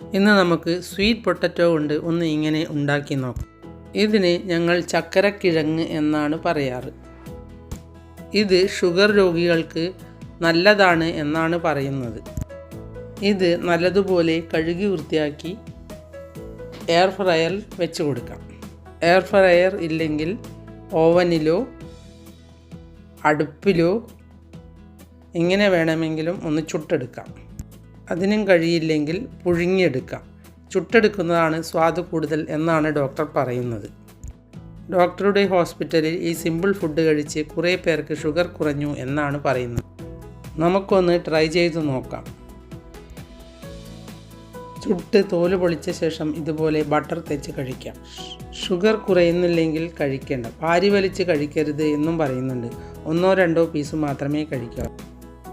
ഇന്ന് നമുക്ക് sweet potato കൊണ്ട് ഒന്ന് ഇങ്ങനെ ഉണ്ടാക്കി നോക്കാം. ഇതിന് ഞങ്ങൾ ചക്കരക്കിഴങ്ങ് എന്നാണ് പറയാറ്. ഇത് ഷുഗർ രോഗികൾക്ക് നല്ലതാണ് എന്നാണ് പറയുന്നത്. ഇത് നല്ലതുപോലെ കഴുകി വൃത്തിയാക്കി എയർ ഫ്രയർ വെച്ച് കൊടുക്കാം. എയർ ഫ്രയർ ഇല്ലെങ്കിൽ ഓവനിലോ അടുപ്പിലോ എങ്ങനെ വേണമെങ്കിലും ഒന്ന് ചുട്ടെടുക്കാം. അതിനും കഴിയില്ലെങ്കിൽ പുഴുങ്ങിയെടുക്കാം. ചുട്ടെടുക്കുന്നതാണ് സ്വാദ് കൂടുതൽ എന്നാണ് ഡോക്ടർ പറയുന്നത്. ഡോക്ടറുടെ ഹോസ്പിറ്റലിൽ ഈ സിമ്പിൾ ഫുഡ് കഴിച്ച് കുറേ പേർക്ക് ഷുഗർ കുറഞ്ഞു എന്നാണ് പറയുന്നത്. നമുക്കൊന്ന് ട്രൈ ചെയ്ത് നോക്കാം. ചുട്ട് തോൽ പൊളിച്ച ശേഷം ഇതുപോലെ ബട്ടർ തേച്ച് കഴിക്കാം. ഷുഗർ കുറയുന്നില്ലെങ്കിൽ കഴിക്കേണ്ട. പാരി വലിച്ച് കഴിക്കരുത് എന്നും പറയുന്നുണ്ട്. ഒന്നോ രണ്ടോ പീസ് മാത്രമേ കഴിക്കാവൂ.